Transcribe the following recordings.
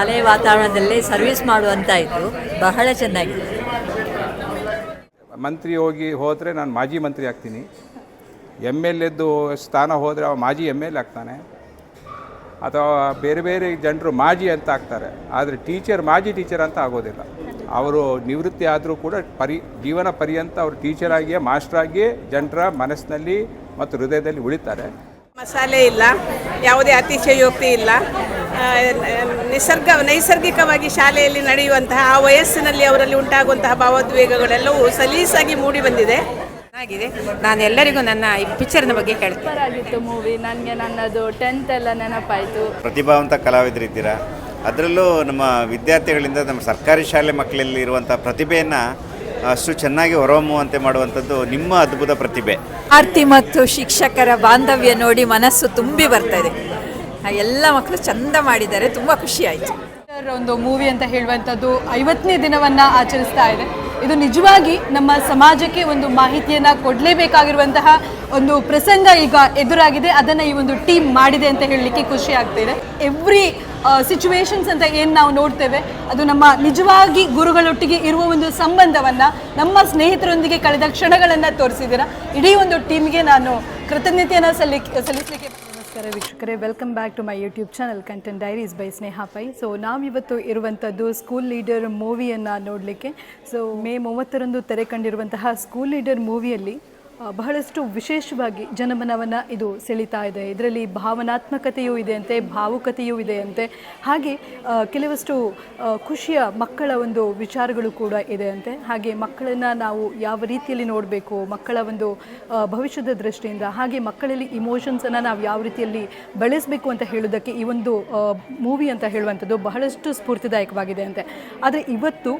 ಶಾಲೆ ವಾತಾವರಣದಲ್ಲಿ ಸರ್ವಿಸ್ ಮಾಡುವಂತಾಯಿತು ಬಹಳ ಚೆನ್ನಾಗಿದೆ ಮಂತ್ರಿ ಹೋಗಿ ಹೋದರೆ ನಾನು ಮಾಜಿ ಮಂತ್ರಿ ಆಗ್ತೀನಿ. ಎಂ ಎಲ್ ಎದ್ದು ಸ್ಥಾನ ಹೋದರೆ ಅವ ಮಾಜಿ ಎಂ ಎಲ್ ಆಗ್ತಾನೆ. ಅಥವಾ ಬೇರೆ ಬೇರೆ ಜನರು ಮಾಜಿ ಅಂತ ಆಗ್ತಾರೆ. ಆದರೆ ಟೀಚರ್ ಮಾಜಿ ಟೀಚರ್ ಅಂತ ಆಗೋದಿಲ್ಲ. ಅವರು ನಿವೃತ್ತಿ ಆದರೂ ಕೂಡ ಪರಿ, ಜೀವನ ಪರ್ಯಂತ ಅವರು ಟೀಚರ್ ಆಗಿಯೇ, ಮಾಸ್ಟರ್ ಆಗಿಯೇ ಜನರ ಮನಸ್ಸಿನಲ್ಲಿ ಮತ್ತು ಹೃದಯದಲ್ಲಿ ಉಳಿತಾರೆ. ಮಸಾಲೆ ಇಲ್ಲ ಯಾವುದೇ ಅತಿಶಯೋಕ್ತಿ ಇಲ್ಲ. ನಿಸರ್ಗ ನೈಸರ್ಗಿಕವಾಗಿ ಶಾಲೆಯಲ್ಲಿ ನಡೆಯುವಂತಹ ಆ ವಯಸ್ಸಿನಲ್ಲಿ ಅವರಲ್ಲಿ ಉಂಟಾಗುವಂತಹ ಭಾವೋದ್ವೇಗಗಳೆಲ್ಲವೂ ಸಲೀಸಾಗಿ ಮೂಡಿ ಬಂದಿದೆ. ಚೆನ್ನಾಗಿದೆ. ನಾನು ಎಲ್ಲರಿಗೂ ನನ್ನ ಈ ಪಿಕ್ಚರ್ನ ಬಗ್ಗೆ ಹೇಳ್ತೀನಿ ಸೂಪರ್ ಆಗಿತ್ತು ಮೂವಿ ನನಗೆ ನನ್ನದು ಟೆಂತ್ ಎಲ್ಲ ನೆನಪಾಯಿತು. ಪ್ರತಿಭಾವಂತ ಕಲಾವಿದರಿದ್ದೀರಾ ಅದರಲ್ಲೂ ನಮ್ಮ ವಿದ್ಯಾರ್ಥಿಗಳಿಂದ ನಮ್ಮ ಸರ್ಕಾರಿ ಶಾಲೆ ಮಕ್ಕಳಲ್ಲಿ ಇರುವಂಥ ಪ್ರತಿಭೆಯನ್ನು ಅಷ್ಟು ಚೆನ್ನಾಗಿ ಹೊರಹೊಮ್ಮುವಂತೆ ಮಾಡುವಂಥದ್ದು ನಿಮ್ಮ ಅದ್ಭುತ ಪ್ರತಿಭೆ. ಆರ್ತಿ ಮತ್ತು ಶಿಕ್ಷಕರ ಬಾಂಧವ್ಯ ನೋಡಿ ಮನಸ್ಸು ತುಂಬಿ ಬರ್ತದೆ. ಆ ಎಲ್ಲ ಮಕ್ಕಳು ಚಂದ ಮಾಡಿದ್ದಾರೆ ತುಂಬ ಖುಷಿ ಆಯಿತು. ಒಂದು ಮೂವಿ ಅಂತ ಹೇಳುವಂಥದ್ದು ಐವತ್ತನೇ ದಿನವನ್ನು ಆಚರಿಸ್ತಾ ಇದೆ. ಇದು ನಿಜವಾಗಿ ನಮ್ಮ ಸಮಾಜಕ್ಕೆ ಒಂದು ಮಾಹಿತಿಯನ್ನು ಕೊಡಲೇಬೇಕಾಗಿರುವಂತಹ ಒಂದು ಪ್ರಸಂಗ ಈಗ ಎದುರಾಗಿದೆ. ಅದನ್ನು ಈ ಒಂದು ಟೀಮ್ ಮಾಡಿದೆ ಅಂತ ಹೇಳಲಿಕ್ಕೆ ಖುಷಿ ಆಗ್ತಿದೆ. ಎವ್ರಿ ಸಿಚುವೇಶನ್ಸ್ ಅಂತ ಏನು ನಾವು ನೋಡ್ತೇವೆ? ಅದು ನಮ್ಮ ನಿಜವಾಗಿ ಗುರುಗಳೊಟ್ಟಿಗೆ ಇರುವ ಒಂದು ಸಂಬಂಧವನ್ನು ನಮ್ಮ ಸ್ನೇಹಿತರೊಂದಿಗೆ ಕಳೆದ ಕ್ಷಣಗಳನ್ನು ತೋರಿಸಿದ್ದೀರಾ? ಇಡೀ ಒಂದು ಟೀಮ್ಗೆ ನಾನು ಕೃತಜ್ಞತೆಯನ್ನು ಸಲ್ಲಿ ಸಲ್ಲಿಸಲಿಕ್ಕೆ ನಮಸ್ಕಾರ ವೀಕ್ಷಕರೇ. Welcome back to my YouTube channel content diaries by Sneha Pai so ನಾವಿವತ್ತು ಇರುವಂಥದ್ದು ಸ್ಕೂಲ್ ಲೀಡರ್ ಮೂವಿಯನ್ನು ನೋಡಲಿಕ್ಕೆ. ಸೊ ಮೇ ಮೂವತ್ತರಂದು ತೆರೆ ಕಂಡಿರುವಂತಹ ಸ್ಕೂಲ್ ಲೀಡರ್ ಮೂವಿಯಲ್ಲಿ ಬಹಳಷ್ಟು ವಿಶೇಷವಾಗಿ ಜನಮನವನ್ನು ಇದು ಸೆಳೀತಾ ಇದೆ. ಇದರಲ್ಲಿ ಭಾವನಾತ್ಮಕತೆಯೂ ಇದೆ ಅಂತೆ, ಭಾವುಕತೆಯೂ ಇದೆ ಅಂತೆ. ಹಾಗೆ ಕೆಲವಷ್ಟು ಖುಷಿಯ ಮಕ್ಕಳ ಒಂದು ವಿಚಾರಗಳು ಕೂಡ ಇದೆ ಅಂತೆ. ಹಾಗೆ ಮಕ್ಕಳನ್ನು ನಾವು ಯಾವ ರೀತಿಯಲ್ಲಿ ನೋಡಬೇಕು, ಮಕ್ಕಳ ಒಂದು ಭವಿಷ್ಯದ ದೃಷ್ಟಿಯಿಂದ, ಹಾಗೆ ಮಕ್ಕಳಲ್ಲಿ ಇಮೋಷನ್ಸನ್ನು ನಾವು ಯಾವ ರೀತಿಯಲ್ಲಿ ಬೆಳೆಸಬೇಕು ಅಂತ ಹೇಳೋದಕ್ಕೆ ಈ ಒಂದು ಮೂವಿ ಅಂತ ಹೇಳುವಂಥದ್ದು ಬಹಳಷ್ಟು ಸ್ಫೂರ್ತಿದಾಯಕವಾಗಿದೆ ಅಂತೆ. ಆದರೆ ಇವತ್ತು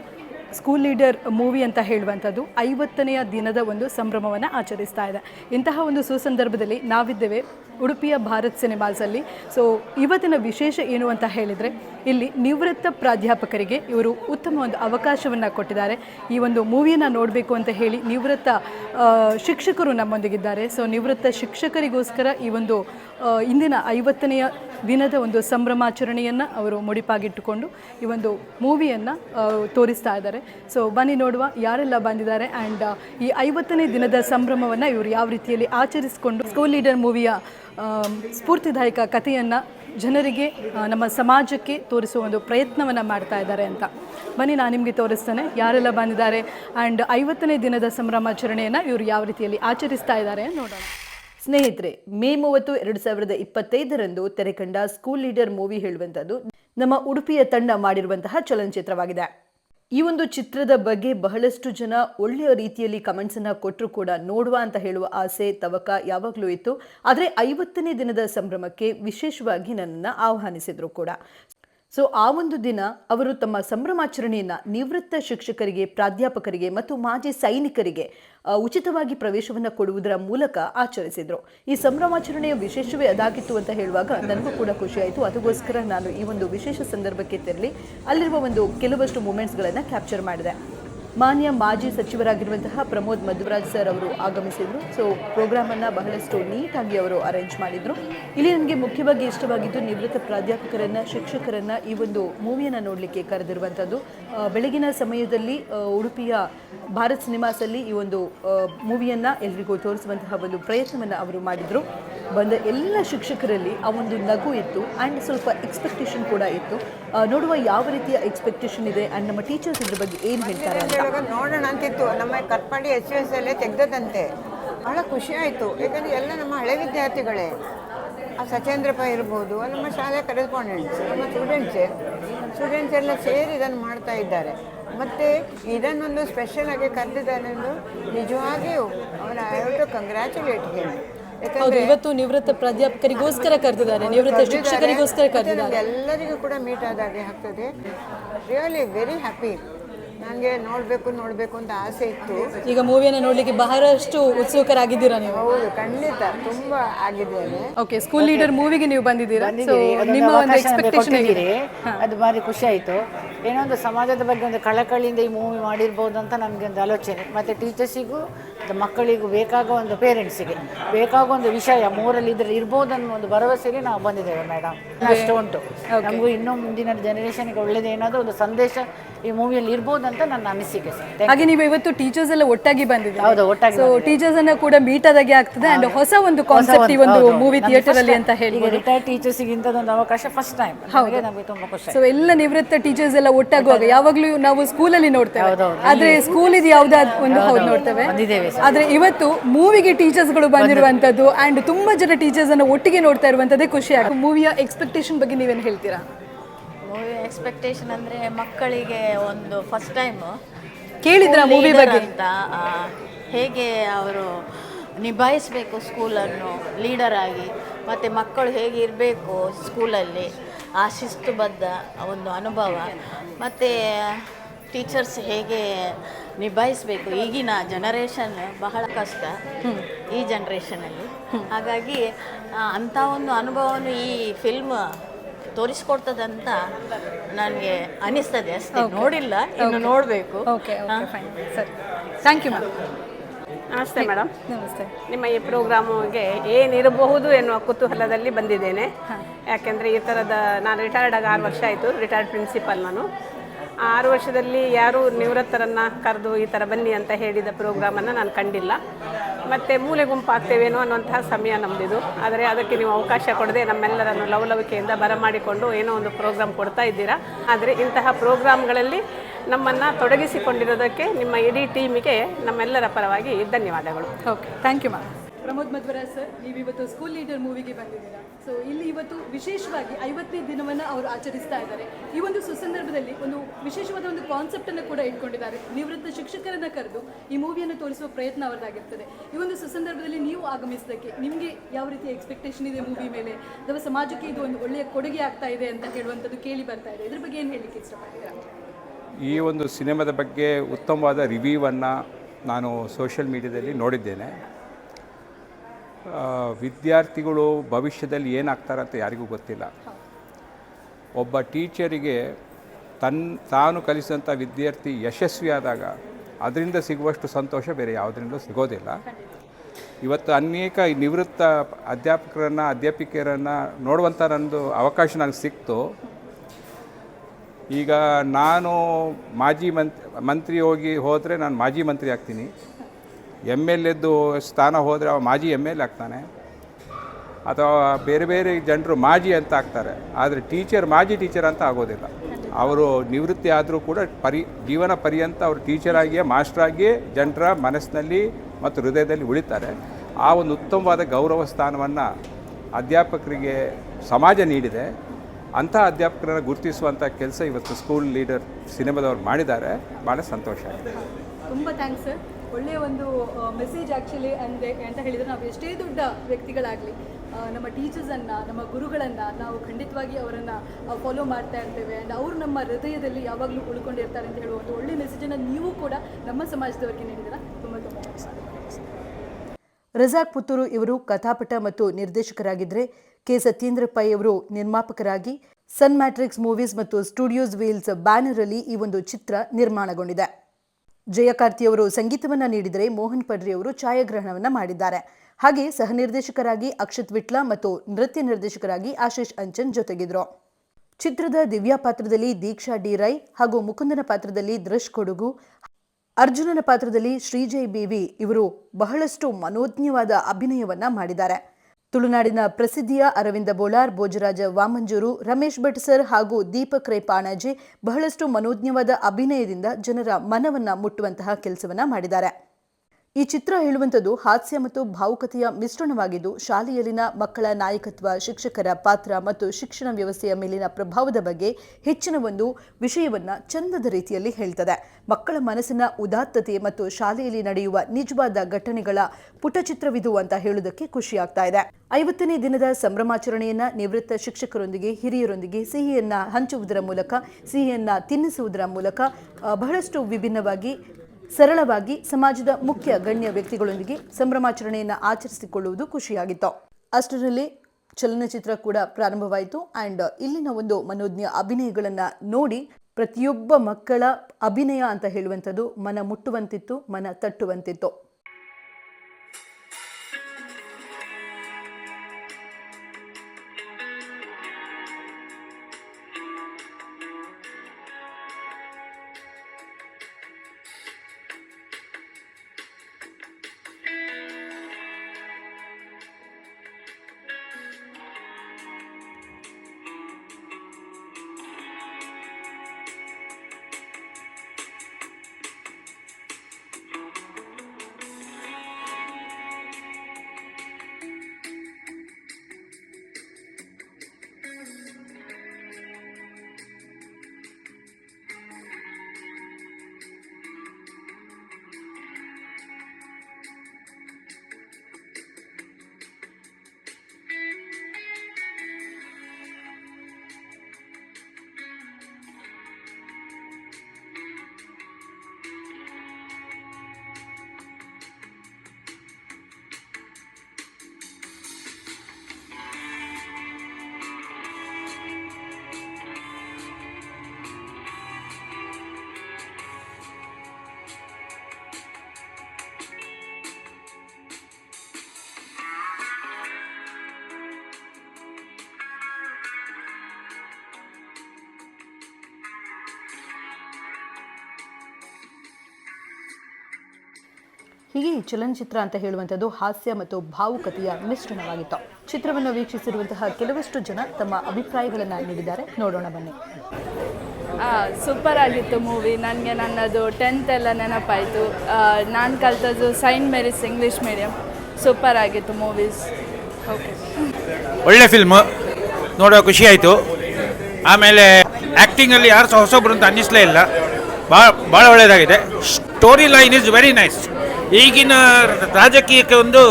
ಸ್ಕೂಲ್ ಲೀಡರ್ ಮೂವಿ ಅಂತ ಹೇಳುವಂಥದ್ದು ಐವತ್ತನೆಯ ದಿನದ ಒಂದು ಸಂಭ್ರಮವನ್ನು ಆಚರಿಸ್ತಾ ಇದೆ. ಇಂತಹ ಒಂದು ಸುಸಂದರ್ಭದಲ್ಲಿ ನಾವಿದ್ದೇವೆ ಉಡುಪಿಯ ಭಾರತ್ ಸಿನಿಮಾಸಲ್ಲಿ ಸೊ ಇವತ್ತಿನ ವಿಶೇಷ ಏನು ಅಂತ ಹೇಳಿದರೆ, ಇಲ್ಲಿ ನಿವೃತ್ತ ಪ್ರಾಧ್ಯಾಪಕರಿಗೆ ಇವರು ಉತ್ತಮ ಒಂದು ಅವಕಾಶವನ್ನು ಕೊಟ್ಟಿದ್ದಾರೆ. ಈ ಒಂದು ಮೂವಿಯನ್ನು ನೋಡಬೇಕು ಅಂತ ಹೇಳಿ ನಿವೃತ್ತ ಶಿಕ್ಷಕರು ನಮ್ಮೊಂದಿಗಿದ್ದಾರೆ. ಸೊ ನಿವೃತ್ತ ಶಿಕ್ಷಕರಿಗೋಸ್ಕರ ಈ ಒಂದು ಇಂದಿನ ಐವತ್ತನೆಯ ದಿನದ ಒಂದು ಸಂಭ್ರಮಾಚರಣೆಯನ್ನು ಅವರು ಮುಡಿಪಾಗಿಟ್ಟುಕೊಂಡು ಈ ಒಂದು ಮೂವಿಯನ್ನು ತೋರಿಸ್ತಾ ಇದ್ದಾರೆ. ಸೊ ಬನ್ನಿ ನೋಡುವ ಯಾರೆಲ್ಲ ಬಂದಿದ್ದಾರೆ ಆ್ಯಂಡ್ ಈ ಐವತ್ತನೇ ದಿನದ ಸಂಭ್ರಮವನ್ನು ಇವರು ಯಾವ ರೀತಿಯಲ್ಲಿ ಆಚರಿಸಿಕೊಂಡು ಸ್ಕೂಲ್ ಲೀಡರ್ ಮೂವಿಯ ಸ್ಫೂರ್ತಿದಾಯಕ ಕಥೆಯನ್ನು ಜನರಿಗೆ ನಮ್ಮ ಸಮಾಜಕ್ಕೆ ತೋರಿಸುವ ಒಂದು ಪ್ರಯತ್ನವನ್ನು ಮಾಡ್ತಾ ಇದ್ದಾರೆ ಅಂತ. ಬನ್ನಿ, ನಾನು ನಿಮಗೆ ತೋರಿಸ್ತೇನೆ ಯಾರೆಲ್ಲ ಬಂದಿದ್ದಾರೆ ಆ್ಯಂಡ್ ಐವತ್ತನೇ ದಿನದ ಸಂಭ್ರಮಾಚರಣೆಯನ್ನು ಇವರು ಯಾವ ರೀತಿಯಲ್ಲಿ ಆಚರಿಸ್ತಾ ಇದ್ದಾರೆ ನೋಡೋಣ. ಸ್ನೇಹಿತರೆ, ಮೇ ಮೂವತ್ತು ಎರಡು ಸಾವಿರದ ಇಪ್ಪತ್ತೈದರಂದು ತೆರೆಕಂಡ ಸ್ಕೂಲ್ ಲೀಡರ್ ಮೂವಿ ಹೇಳುವಂಥದ್ದು ನಮ್ಮ ಉಡುಪಿಯ ತಂಡ ಮಾಡಿರುವಂತಹ ಚಲನಚಿತ್ರವಾಗಿದೆ. ಈ ಒಂದು ಚಿತ್ರದ ಬಗ್ಗೆ ಬಹಳಷ್ಟು ಜನ ಒಳ್ಳೆಯ ರೀತಿಯಲ್ಲಿ ಕಮೆಂಟ್ಸ್ ಅನ್ನ ಕೊಟ್ಟರು ಕೂಡ ನೋಡುವ ಅಂತ ಹೇಳುವ ಆಸೆ, ತವಕ ಯಾವಾಗಲೂ ಇತ್ತು. ಆದರೆ ಐವತ್ತನೇ ದಿನದ ಸಂಭ್ರಮಕ್ಕೆ ವಿಶೇಷವಾಗಿ ನನ್ನನ್ನು ಆಹ್ವಾನಿಸಿದ್ರು ಕೂಡ. ಸೊ ಆ ಒಂದು ದಿನ ಅವರು ತಮ್ಮ ಸಂಭ್ರಮಾಚರಣೆಯನ್ನು ನಿವೃತ್ತ ಶಿಕ್ಷಕರಿಗೆ, ಪ್ರಾಧ್ಯಾಪಕರಿಗೆ ಮತ್ತು ಮಾಜಿ ಸೈನಿಕರಿಗೆ ಉಚಿತವಾಗಿ ಪ್ರವೇಶವನ್ನು ಕೊಡುವುದರ ಮೂಲಕ ಆಚರಿಸಿದರು. ಈ ಸಂಭ್ರಮಾಚರಣೆಯ ವಿಶೇಷವೇ ಅದಾಗಿತ್ತು ಅಂತ ಹೇಳುವಾಗ ನನಗೂ ಕೂಡ ಖುಷಿಯಾಯಿತು. ಅದಕ್ಕೋಸ್ಕರ ನಾನು ಈ ಒಂದು ವಿಶೇಷ ಸಂದರ್ಭಕ್ಕೆ ತೆರಳಿ ಅಲ್ಲಿರುವ ಒಂದು ಕೆಲವಷ್ಟು ಮೂಮೆಂಟ್ಸ್ಗಳನ್ನು ಕ್ಯಾಪ್ಚರ್ ಮಾಡಿದೆ. ಮಾನ್ಯ ಮಾಜಿ ಸಚಿವರಾಗಿರುವಂತಹ ಪ್ರಮೋದ್ ಮಧುರಾಜ್ ಸರ್ ಅವರು ಆಗಮಿಸಿದ್ರು. ಸೊ ಪ್ರೋಗ್ರಾಮನ್ನು ಬಹಳಷ್ಟು ನೀಟಾಗಿ ಅವರು ಅರೇಂಜ್ ಮಾಡಿದ್ರು. ಇಲ್ಲಿ ನನಗೆ ಮುಖ್ಯವಾಗಿ ಇಷ್ಟವಾಗಿದ್ದು ನಿವೃತ್ತ ಪ್ರಾಧ್ಯಾಪಕರನ್ನ, ಶಿಕ್ಷಕರನ್ನ ಈ ಒಂದು ಮೂವಿಯನ್ನು ನೋಡಲಿಕ್ಕೆ ಕರೆದಿರುವಂಥದ್ದು ಬೆಳಗಿನ ಸಮಯದಲ್ಲಿ ಉಡುಪಿಯ ಭಾರತ್ ಸಿನಿಮಾಸಲ್ಲಿ ಈ ಒಂದು ಮೂವಿಯನ್ನು ಎಲ್ರಿಗೂ ತೋರಿಸುವಂತಹ ಒಂದು ಪ್ರಯತ್ನವನ್ನು ಅವರು ಮಾಡಿದರು. ಬಂದ ಎಲ್ಲ ಶಿಕ್ಷಕರಲ್ಲಿ ಆ ಒಂದು ನಗು ಇತ್ತು ಆ್ಯಂಡ್ ಸ್ವಲ್ಪ ಎಕ್ಸ್ಪೆಕ್ಟೇಷನ್ ಕೂಡ ಇತ್ತು. ನೋಡುವ ಯಾವ ರೀತಿಯ ಎಕ್ಸ್ಪೆಕ್ಟೇಷನ್ ಇದೆ ಆ್ಯಂಡ್ ನಮ್ಮ ಟೀಚರ್ಸ್ ಇದ್ರ ಬಗ್ಗೆ ಏನು ಹೇಳ್ತಾರೆ ಅಂತ ಇವಾಗ ನೋಡೋಣ ಅಂತಿತ್ತು. ನಮ್ಮ ಕರ್ಪಾಡಿ ಎಸ್ ಎಸ್ ಅಲ್ಲೇ ತೆಗ್ದದಂತೆ. ಬಹಳ ಖುಷಿ ಆಯಿತು. ಯಾಕಂದರೆ ಎಲ್ಲ ನಮ್ಮ ಹಳೆ ವಿದ್ಯಾರ್ಥಿಗಳೇ. ಆ ಸಚೇಂದ್ರಪ್ಪ ಇರ್ಬೋದು ನಮ್ಮ ಶಾಲೆ ಕರೆಸ್ಪಾಂಡೆಂಟ್ಸ್ ನಮ್ಮ ಸ್ಟೂಡೆಂಟ್ಸೇ ಸ್ಟೂಡೆಂಟ್ಸ್ ಎಲ್ಲ ಸೇರಿ ಇದನ್ನು ಮಾಡ್ತಾ ಇದ್ದಾರೆ. ಮತ್ತು ಇದನ್ನೊಂದು ಸ್ಪೆಷಲ್ ಆಗಿ ಕರೆದಿದ್ದಾರೆ ಎಂದು ನಿಜವಾಗಿಯೂ ಅವನ ಐ ಟು ಕಂಗ್ರ್ಯಾಚುಲೇಟ್ ಹೇಳಿ ಹೌದು ಇವತ್ತು ನಿವೃತ್ತ ಪ್ರಾಧ್ಯಾಪಕರಿಗೋಸ್ಕರ ಕರೆದಿದ್ದಾರೆ ನಿವೃತ್ತ ಶಿಕ್ಷಕರಿಗೋಸ್ಕರ ಕರೆದಿದ್ದಾರೆ ಎಲ್ಲರಿಗೂ ಕೂಡ ಮೀಟ್ ಆದಾಗೆ ಆಗ್ತದೆ. ರಿಯಲಿ ವೆರಿ ಹ್ಯಾಪಿ ನನಗೆ ನೋಡಬೇಕು ನೋಡಬೇಕು ಅಂತ ಆಸೆ ಇತ್ತು. ಈಗ ಮೂವಿಯನ್ನು ನೋಡಲಿಕ್ಕೆ ಬಹಳಷ್ಟು ಉತ್ಸುಕರಾಗಿದ್ದೀರಾ ನೀವು? ಹೌದು ಖಂಡಿತ. ತುಂಬ ಆಗಿದ್ದೇನೆ. ಓಕೆ ಸ್ಕೂಲ್ ಲೀಡರ್ ಮೂವಿಗೆ ನೀವು ಬಂದಿದ್ದೀರಾ. ನಿಮ್ಮ ಒಂದು ಎಕ್ಸ್ಪೆಕ್ಟೇಷನ್. ಅದು ಭಾರಿ ಖುಷಿ ಆಯಿತು. ಏನೋ ಒಂದು ಸಮಾಜದ ಬಗ್ಗೆ ಒಂದು ಕಳಕಳಿಯಿಂದ ಈ ಮೂವಿ ಮಾಡಿರ್ಬೋದು ಅಂತ ನನಗೆ ಒಂದು ಆಲೋಚನೆ. ಮತ್ತು ಟೀಚರ್ಸಿಗೂ ಮತ್ತು ಮಕ್ಕಳಿಗೂ ಬೇಕಾಗೋ ಒಂದು ಪೇರೆಂಟ್ಸಿಗೆ ಬೇಕಾಗೋ ಒಂದು ವಿಷಯ ಮೂರಲ್ಲಿ ಇದ್ರೆ ಇರ್ಬೋದು ಅನ್ನೋ ಒಂದು ಭರವಸೆಯಲ್ಲಿ ನಾವು ಬಂದಿದ್ದೇವೆ ಮೇಡಮ್ ಅಷ್ಟು ಉಂಟು. ನಮಗೂ ಇನ್ನೂ ಮುಂದಿನ ಜನರೇಷನ್ಗೆ ಒಳ್ಳೇದೇನಾದರೂ ಒಂದು ಸಂದೇಶ ಈ ಮೂವಿಯಲ್ಲಿ ಇರ್ಬೋದು ಅಂತ ನನ್ನ ಅನಿಸಿಕೆ ಸರ್ ಹಾಗೆ ನೀವು ಇವತ್ತು ಟೀಚರ್ಸ್ ಎಲ್ಲ ಒಟ್ಟಾಗಿ ಬಂದಿದ್ದೀವಿ ಹೌದು, ಒಟ್ಟಾಗಿ ಸೊ ಟೀಚರ್ಸ್ ಅನ್ನ ಕೂಡ ಮೀಟ್ ಆದಾಗೆ ಆಗ್ತದೆ ಅಂಡ್ ಹೊಸ ಒಂದು ಕಾನ್ಸೆಪ್ಟ್ ಈ ಒಂದು ಮೂವಿ ಥಿಯೇಟರ್ ಅಲ್ಲಿ ಅಂತ ಹೇಳಿ ರಿಟೈರ್ಡ್ ಟೀಚರ್ಸ್ಗೆ ಒಂದು ಅವಕಾಶ ಫಸ್ಟ್ ಟೈಮ್ ಹಾಗೆ ನಮಗೆ ತುಂಬಾ ಖುಷಿ ಸೊ ಎಲ್ಲ ನಿವೃತ್ತ ಟೀಚರ್ಸ್ ಎಲ್ಲ ಒಟ್ಟಾಗುವಾಗ ಯಾವಾಗ್ಲೂ ನಾವು ಸ್ಕೂಲಲ್ಲಿ ನೋಡ್ತೇವೆ. ಆದ್ರೆ ಸ್ಕೂಲ್ ಇದು ಯಾವ್ದಾದ್ರು ಒಂದು ಹೌದು ನೋಡ್ತೇವೆ. ಬಂದಿದ್ದೇವೆ ಆದ್ರೆ ಇವತ್ತು ಮೂವಿಗೆ ಟೀಚರ್ಸ್ಗಳು ಬಂದಿರುವಂತದ್ದು ಅಂಡ್ ತುಂಬಾ ಜನ ಟೀಚರ್ಸ್ ಅನ್ನ ಒಟ್ಟಿಗೆ ನೋಡ್ತಾ ಇರುವಂಥದ್ದೇ ಖುಷಿ ಆಗುತ್ತೆ. ಮೂವಿಯ ಎಕ್ಸ್ಪೆಕ್ಟೇಷನ್ ಬಗ್ಗೆ ನೀವೇನು ಹೇಳ್ತೀರಾ? ಮೂವಿ ಎಕ್ಸ್ಪೆಕ್ಟೇಷನ್ ಅಂದರೆ ಮಕ್ಕಳಿಗೆ ಒಂದು ಫಸ್ಟ್ ಟೈಮ್ ಕೇಳಿದ್ರಾ ಮೂವಿ ಬಗ್ಗೆ? ಅಂತ ಹೇಗೆ ಅವರು ನಿಭಾಯಿಸಬೇಕು ಸ್ಕೂಲನ್ನು ಲೀಡರ್ ಆಗಿ ಮತ್ತು ಮಕ್ಕಳು ಹೇಗೆ ಇರಬೇಕು ಸ್ಕೂಲಲ್ಲಿ ಆ ಶಿಸ್ತುಬದ್ಧ ಒಂದು ಅನುಭವ. ಮತ್ತು ಟೀಚರ್ಸ್ ಹೇಗೆ ನಿಭಾಯಿಸಬೇಕು? ಈಗಿನ ಜನರೇಷನ್ ಬಹಳ ಕಷ್ಟ ಈ ಜನ್ರೇಷನಲ್ಲಿ ಹಾಗಾಗಿ ಅಂಥ ಒಂದು ಅನುಭವವನ್ನು ಈ ಫಿಲ್ಮ್ ತೋರಿಸ್ಕೊಡ್ತದಂತ ನನಗೆ ಅನಿಸ್ತದೆ ಅಷ್ಟೇ. ನೋಡಿಲ್ಲ ಇನ್ನು ನೋಡಬೇಕು. ಓಕೆ ಫೈನ್ ಸರಿ. ಥ್ಯಾಂಕ್ ಯು ಮ್ಯಾಮ್ ನಮಸ್ತೆ ಮೇಡಮ್ ನಮಸ್ತೆ. ನಿಮ್ಮ ಈ ಪ್ರೋಗ್ರಾಮಿಗೆ ಏನಿರಬಹುದು ಎನ್ನುವ ಕುತೂಹಲದಲ್ಲಿ ಬಂದಿದ್ದೇನೆ. ಯಾಕೆಂದರೆ ಈ ಥರದ ನಾನು ರಿಟೈರ್ಡ್ ಆಗಿ ಆರು ವರ್ಷ ಆಯಿತು ರಿಟೈರ್ಡ್ ಪ್ರಿನ್ಸಿಪಲ್ ನಾನು. ಆರು ವರ್ಷದಲ್ಲಿ ಯಾರೂ ನಿವೃತ್ತರನ್ನು ಕರೆದು ಈ ಥರ ಬನ್ನಿ ಅಂತ ಹೇಳಿದ ಪ್ರೋಗ್ರಾಮನ್ನು ನಾನು ಕಂಡಿಲ್ಲ. ಮತ್ತು ಮೂಲೆ ಗುಂಪಾಗ್ತೇವೇನೋ ಅನ್ನುವಂತಹ ಸಮಯ ನಮ್ಮದಿದು ಆದರೆ ಅದಕ್ಕೆ ನೀವು ಅವಕಾಶ ಕೊಡದೆ ನಮ್ಮೆಲ್ಲರನ್ನು ಲವಲವಿಕೆಯಿಂದ ಬರಮಾಡಿಕೊಂಡು ಏನೋ ಒಂದು ಪ್ರೋಗ್ರಾಮ್ ಕೊಡ್ತಾ ಇದ್ದೀರಾ. ಆದರೆ ಇಂತಹ ಪ್ರೋಗ್ರಾಮ್ಗಳಲ್ಲಿ ನಮ್ಮನ್ನು ತೊಡಗಿಸಿಕೊಂಡಿರೋದಕ್ಕೆ ನಿಮ್ಮ ಇಡೀ ಟೀಮಿಗೆ ನಮ್ಮೆಲ್ಲರ ಪರವಾಗಿ ಧನ್ಯವಾದಗಳು. Okay thank you ma'am Pramod Madhwaraj sir, ನೀವು ಇವತ್ತು ಸ್ಕೂಲ್ ಲೀಡರ್ ಮೂವಿಗೆ ಬಂದಿದ್ದೀರಾ. ಸೊ ಇಲ್ಲಿ ಇವತ್ತು ವಿಶೇಷವಾಗಿ ಐವತ್ತನೇ ದಿನವನ್ನು ಅವರು ಆಚರಿಸ್ತಾ ಇದ್ದಾರೆ. ಈ ಒಂದು ಸುಸಂದರ್ಭದಲ್ಲಿ ಒಂದು ವಿಶೇಷವಾದ ಒಂದು ಕಾನ್ಸೆಪ್ಟ್ ಅನ್ನು ಕೂಡ ಇಟ್ಕೊಂಡಿದ್ದಾರೆ. ನಿವೃತ್ತ ಶಿಕ್ಷಕರನ್ನ ಕರೆದು ಈ ಮೂವಿಯನ್ನು ತೋರಿಸುವ ಪ್ರಯತ್ನ ಅವರದಾಗಿರ್ತದೆ. ಈ ಒಂದು ಸುಸಂದರ್ಭದಲ್ಲಿ ನೀವು ಆಗಮಿಸಿದ್ದಕ್ಕೆ ನಿಮಗೆ ಯಾವ ರೀತಿ ಎಕ್ಸ್ಪೆಕ್ಟೇಷನ್ ಇದೆ ಮೂವಿ ಮೇಲೆ? ಅಥವಾ ಸಮಾಜಕ್ಕೆ ಇದು ಒಂದು ಒಳ್ಳೆಯ ಕೊಡುಗೆ ಆಗ್ತಾ ಇದೆ ಅಂತ ಹೇಳುವಂಥದ್ದು ಕೇಳಿ ಬರ್ತಾ ಇದೆ. ಇದ್ರ ಬಗ್ಗೆ ಏನು ಹೇಳಲಿಕ್ಕೆ ಈ ಒಂದು ಸಿನಿಮಾದ ಬಗ್ಗೆ ಉತ್ತಮವಾದ ರಿವ್ಯೂವನ್ನು ನಾನು ಸೋಷಿಯಲ್ ಮೀಡಿಯಾದಲ್ಲಿ ನೋಡಿದ್ದೇನೆ. ವಿದ್ಯಾರ್ಥಿಗಳು ಭವಿಷ್ಯದಲ್ಲಿ ಏನಾಗ್ತಾರೆ ಅಂತ ಯಾರಿಗೂ ಗೊತ್ತಿಲ್ಲ. ಒಬ್ಬ ಟೀಚರಿಗೆ ತನ್, ತಾನು ಕಲಿಸಿದಂಥ ವಿದ್ಯಾರ್ಥಿ ಯಶಸ್ವಿಯಾದಾಗ ಅದರಿಂದ ಸಿಗುವಷ್ಟು ಸಂತೋಷ ಬೇರೆ ಯಾವುದರಿಂದ ಸಿಗೋದಿಲ್ಲ. ಇವತ್ತು ಅನೇಕ ನಿವೃತ್ತ ಅಧ್ಯಾಪಕರನ್ನು, ಅಧ್ಯಾಪಿಕೆಯರನ್ನು ನೋಡುವಂಥ ನನ್ನದು ಅವಕಾಶ ನನಗೆ ಸಿಕ್ತು. ಈಗ ನಾನು ಮಾಜಿ ಮಂತ್, ಮಂತ್ರಿ ಹೋಗಿ ಹೋದರೆ ನಾನು ಮಾಜಿ ಮಂತ್ರಿ ಆಗ್ತೀನಿ. ಎಂ ಎಲ್ ಎದ್ದು ಸ್ಥಾನ ಹೋದರೆ ಅವ ಮಾಜಿ ಎಂ ಎಲ್ ಆಗ್ತಾನೆ. ಅಥವಾ ಬೇರೆ ಬೇರೆ ಜನರು ಮಾಜಿ ಅಂತ ಆಗ್ತಾರೆ. ಆದರೆ ಟೀಚರ್ ಮಾಜಿ ಟೀಚರ್ ಅಂತ ಆಗೋದಿಲ್ಲ. ಅವರು ನಿವೃತ್ತಿ ಆದರೂ ಕೂಡ ಪರಿ, ಜೀವನ ಪರ್ಯಂತ ಅವರು ಟೀಚರಾಗಿಯೇ ಮಾಸ್ಟ್ರಾಗಿಯೇ ಜನರ ಮನಸ್ಸಿನಲ್ಲಿ ಮತ್ತು ಹೃದಯದಲ್ಲಿ ಉಳಿತಾರೆ. ಆ ಒಂದು ಉತ್ತಮವಾದ ಗೌರವ ಸ್ಥಾನವನ್ನು ಅಧ್ಯಾಪಕರಿಗೆ ಸಮಾಜ ನೀಡಿದೆ. ಅಂಥ ಅಧ್ಯಾಪಕರನ್ನು ಗುರುತಿಸುವಂಥ ಕೆಲಸ ಇವತ್ತು ಸ್ಕೂಲ್ ಲೀಡರ್ ಸಿನಿಮಾದವ್ರು ಮಾಡಿದ್ದಾರೆ. ಭಾಳ ಸಂತೋಷ. ಆಗಿದೆ ತುಂಬ ಥ್ಯಾಂಕ್ಸ್ ಸರ್ ಒಳ್ಳೆಯ ಒಂದು ಮೆಸೇಜ್ ಆ್ಯಕ್ಚುಲಿ ಅಂದೆ ಅಂತ ಹೇಳಿದರೆ ನಾವು ಎಷ್ಟೇ ದೊಡ್ಡ ವ್ಯಕ್ತಿಗಳಾಗಲಿ ನಮ್ಮ ಟೀಚರ್ಸನ್ನು ನಮ್ಮ ಗುರುಗಳನ್ನು ನಾವು ಖಂಡಿತವಾಗಿ ಅವರನ್ನು ಫಾಲೋ ಮಾಡ್ತಾ ಇರ್ತೇವೆ. ಆ್ಯಂಡ್ ಅವರು ನಮ್ಮ ಹೃದಯದಲ್ಲಿ ಯಾವಾಗಲೂ ಉಳ್ಕೊಂಡಿರ್ತಾರೆ ಅಂತ ಹೇಳುವ ಒಂದು ಒಳ್ಳೆಯ ಮೆಸೇಜನ್ನು ನೀವು ಕೂಡ ನಮ್ಮ ಸಮಾಜದವರಿಗೆ ನೀಡಿದ್ರೆ ತುಂಬ ತುಂಬ ರಜಾಕ್ ಪುತ್ತೂರು ಇವರು ಕಥಾಪಟ ಮತ್ತು ನಿರ್ದೇಶಕರಾಗಿದ್ದರೆ ಕೆ ಸತ್ಯೇಂದ್ರ ಪೈ ಅವರು ನಿರ್ಮಾಪಕರಾಗಿ ಸನ್ ಮ್ಯಾಟ್ರಿಕ್ಸ್ ಮೂವೀಸ್ ಮತ್ತು ಸ್ಟುಡಿಯೋಸ್ ವೀಲ್ಸ್ ಬ್ಯಾನರ್ ಅಲ್ಲಿ ಈ ಒಂದು ಚಿತ್ರ ನಿರ್ಮಾಣಗೊಂಡಿದೆ. ಜಯಕಾರ್ತಿ ಸಂಗೀತವನ್ನು ನೀಡಿದರೆ ಮೋಹನ್ ಪಡ್ರಿ ಅವರು ಛಾಯಾಗ್ರಹಣವನ್ನ ಮಾಡಿದ್ದಾರೆ. ಹಾಗೆ ಸಹ ನಿರ್ದೇಶಕರಾಗಿ ಅಕ್ಷತ್ ವಿಟ್ಲ ಮತ್ತು ನೃತ್ಯ ನಿರ್ದೇಶಕರಾಗಿ ಆಶೀಶ್ ಅಂಚನ್ ಜೊತೆಗಿದ್ರು. ಚಿತ್ರದ ದಿವ್ಯಾ ಪಾತ್ರದಲ್ಲಿ ದೀಕ್ಷಾ ಡಿ ರೈ ಹಾಗೂ ಮುಕುಂದನ ಪಾತ್ರದಲ್ಲಿ ದೃಶ್ ಕೊಡುಗು, ಅರ್ಜುನನ ಪಾತ್ರದಲ್ಲಿ ಶ್ರೀಜಯ್ ಬಿವಿ ಇವರು ಬಹಳಷ್ಟು ಮನೋಜ್ಞವಾದ ಅಭಿನಯವನ್ನ ಮಾಡಿದ್ದಾರೆ. ತುಳುನಾಡಿನ ಪ್ರಸಿದ್ಧಿಯ ಅರವಿಂದ ಬೋಳಾರ್, ಭೋಜರಾಜ ವಾಮಂಜೂರು, ರಮೇಶ್ ಭಟ್ಸರ್ ಹಾಗೂ ದೀಪಕ್ ರೈ ಪಾಣಾಜಿ ಬಹಳಷ್ಟು ಮನೋಜ್ಞವಾದ ಅಭಿನಯದಿಂದ ಜನರ ಮನವನ್ನ ಮುಟ್ಟುವಂತಹ ಕೆಲಸವನ್ನ ಮಾಡಿದ್ದಾರೆ. ಈ ಚಿತ್ರ ಹೇಳುವಂಥದ್ದು ಹಾಸ್ಯ ಮತ್ತು ಭಾವುಕತೆಯ ಮಿಶ್ರಣವಾಗಿದ್ದು ಶಾಲೆಯಲ್ಲಿನ ಮಕ್ಕಳ ನಾಯಕತ್ವ, ಶಿಕ್ಷಕರ ಪಾತ್ರ ಮತ್ತು ಶಿಕ್ಷಣ ವ್ಯವಸ್ಥೆಯ ಮೇಲಿನ ಪ್ರಭಾವದ ಬಗ್ಗೆ ಹೆಚ್ಚಿನ ಒಂದು ವಿಷಯವನ್ನು ಚಂದದ ರೀತಿಯಲ್ಲಿ ಹೇಳ್ತದೆ. ಮಕ್ಕಳ ಮನಸ್ಸಿನ ಉದಾತ್ತತೆ ಮತ್ತು ಶಾಲೆಯಲ್ಲಿ ನಡೆಯುವ ನಿಜವಾದ ಘಟನೆಗಳ ಪುಟಚಿತ್ರವಿದು ಅಂತ ಹೇಳುವುದಕ್ಕೆ ಖುಷಿಯಾಗ್ತಾ ಇದೆ. ಐವತ್ತನೇ ದಿನದ ಸಂಭ್ರಮಾಚರಣೆಯನ್ನ ನಿವೃತ್ತ ಶಿಕ್ಷಕರೊಂದಿಗೆ, ಹಿರಿಯರೊಂದಿಗೆ ಸಿಹಿಯನ್ನ ಹಂಚುವುದರ ಮೂಲಕ, ಸಿಹಿಯನ್ನ ತಿನ್ನಿಸುವುದರ ಮೂಲಕ ಬಹಳಷ್ಟು ವಿಭಿನ್ನವಾಗಿ ಸರಳವಾಗಿ ಸಮಾಜದ ಮುಖ್ಯ ಗಣ್ಯ ವ್ಯಕ್ತಿಗಳೊಂದಿಗೆ ಸಂಭ್ರಮಾಚರಣೆಯನ್ನು ಆಚರಿಸಿಕೊಳ್ಳುವುದು ಖುಷಿಯಾಗಿತ್ತು. ಅಷ್ಟರಲ್ಲಿ ಚಲನಚಿತ್ರ ಕೂಡ ಪ್ರಾರಂಭವಾಯಿತು. ಆ್ಯಂಡ್ ಇಲ್ಲಿನ ಒಂದು ಮನೋಜ್ಞ ಅಭಿನಯಗಳನ್ನು ನೋಡಿ ಪ್ರತಿಯೊಬ್ಬ ಮಕ್ಕಳ ಅಭಿನಯ ಅಂತ ಹೇಳುವಂಥದ್ದು ಮನ ಮುಟ್ಟುವಂತಿತ್ತು, ಮನ ತಟ್ಟುವಂತಿತ್ತು. ಹೀಗೆ ಈ ಚಲನಚಿತ್ರ ಅಂತ ಹೇಳುವಂಥದ್ದು ಹಾಸ್ಯ ಮತ್ತು ಭಾವುಕತೆಯ ಮಿಶ್ರಣವಾಗಿತ್ತು. ಚಿತ್ರವನ್ನು ವೀಕ್ಷಿಸಿರುವಂತಹ ಕೆಲವಷ್ಟು ಜನ ತಮ್ಮ ಅಭಿಪ್ರಾಯಗಳನ್ನು ನೀಡಿದ್ದಾರೆ. ನೋಡೋಣ ಬನ್ನಿ. ಸೂಪರ್ ಆಗಿತ್ತು ಮೂವಿ ನನಗೆ ನನ್ನದು ಟೆಂತ್ ಎಲ್ಲ ನೆನಪಾಯಿತು. ನಾನು ಕಲ್ತದ್ದು Saint Mary's English medium super ಆಗಿತ್ತು ಮೂವೀಸ್ ಓಕೆ ಒಳ್ಳೆ ಫಿಲ್ಮ್ ನೋಡೋ ಖುಷಿ ಆಯಿತು. ಆಮೇಲೆ ಆ್ಯಕ್ಟಿಂಗಲ್ಲಿ ಯಾರು ಸಹ ಹೊಸೊಬ್ರು ಅಂತ ಅನ್ನಿಸ್ಲೇ ಇಲ್ಲ. ಭಾಳ ಭಾಳ ಒಳ್ಳೆಯದಾಗಿದೆ story line is very nice ಈಗಿನ ರಾಜಕೀಯಕ್ಕೆ ಒಂದು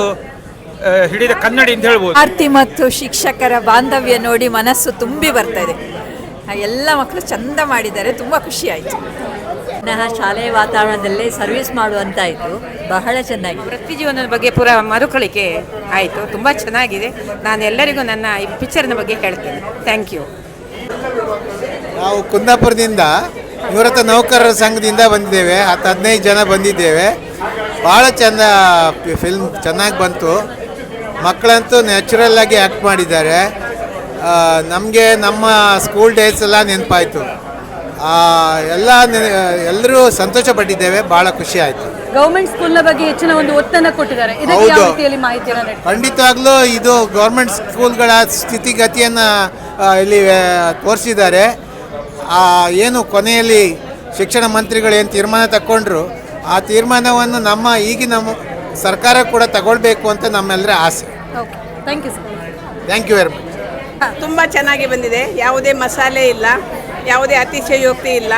ಹಿಡಿದ ಕನ್ನಡಿ ಅಂತ ಹೇಳ್ಬೋದು. ಆರ್ತಿ ಮತ್ತು ಶಿಕ್ಷಕರ ಬಾಂಧವ್ಯ ನೋಡಿ ಮನಸ್ಸು ತುಂಬಿ ಬರ್ತಾ ಇದೆ. ಎಲ್ಲ ಮಕ್ಕಳು ಚಂದ ಮಾಡಿದ್ದಾರೆ ತುಂಬ ಖುಷಿ ಆಯಿತು. ಪುನಃ ಶಾಲೆಯ ವಾತಾವರಣದಲ್ಲಿ ಸರ್ವಿಸ್ ಮಾಡುವಂತಾಯಿತು ಬಹಳ ಚೆನ್ನಾಗಿ ವೃತ್ತಿ ಜೀವನದ ಬಗ್ಗೆ ಪೂರ ಮರುಕಳಿಕೆ ಆಯಿತು ತುಂಬ ಚೆನ್ನಾಗಿದೆ. ನಾನು ಎಲ್ಲರಿಗೂ ನನ್ನ ಈ ಪಿಕ್ಚರ್ನ ಬಗ್ಗೆ ಹೇಳ್ತೇನೆ. Thank you. ನಾವು ಕುಂದಾಪುರದಿಂದ ನಿವೃತ್ತ ನೌಕರರ ಸಂಘದಿಂದ ಬಂದಿದ್ದೇವೆ. ಹತ್ತು ಹದಿನೈದು ಜನ ಬಂದಿದ್ದೇವೆ. ಭಾಳ ಚೆಂದ ಫಿಲ್ಮ್ ಚೆನ್ನಾಗಿ ಬಂತು. ಮಕ್ಕಳಂತೂ ನ್ಯಾಚುರಲ್ಲಾಗಿ ಆ್ಯಕ್ಟ್ ಮಾಡಿದ್ದಾರೆ. ನಮಗೆ ನಮ್ಮ ಸ್ಕೂಲ್ ಡೇಸ್ ಎಲ್ಲ ನೆನಪಾಯಿತು. ಎಲ್ಲ ಎಲ್ಲರೂ ಸಂತೋಷ ಪಟ್ಟಿದ್ದೇವೆ ಭಾಳ ಖುಷಿ ಆಯಿತು. ಗೌರ್ಮೆಂಟ್ ಸ್ಕೂಲ್ನ ಬಗ್ಗೆ ಹೆಚ್ಚಿನ ಒಂದು ಒತ್ತನ್ನು ಕೊಟ್ಟಿದ್ದಾರೆ. ಹೌದು. ಖಂಡಿತವಾಗ್ಲೂ ಇದು ಗೌರ್ಮೆಂಟ್ ಸ್ಕೂಲ್ಗಳ ಸ್ಥಿತಿಗತಿಯನ್ನು ಇಲ್ಲಿ ತೋರಿಸಿದ್ದಾರೆ. ಏನು ಕೊನೆಯಲ್ಲಿ ಶಿಕ್ಷಣ ಮಂತ್ರಿಗಳು ಏನು ತೀರ್ಮಾನ ತಗೊಂಡ್ರು ಆ ತೀರ್ಮಾನವನ್ನು ನಮ್ಮ ಈಗಿನ ಸರ್ಕಾರ ಕೂಡ ತಗೊಳ್ಬೇಕು ಅಂತ ನಮ್ಮೆಲ್ಲರ ಆಸೆ. Okay thank you sir thank you very much ತುಂಬ ಚೆನ್ನಾಗಿ ಬಂದಿದೆ. ಯಾವುದೇ ಮಸಾಲೆ ಇಲ್ಲ ಯಾವುದೇ ಅತಿಶಯೋಕ್ತಿ ಇಲ್ಲ.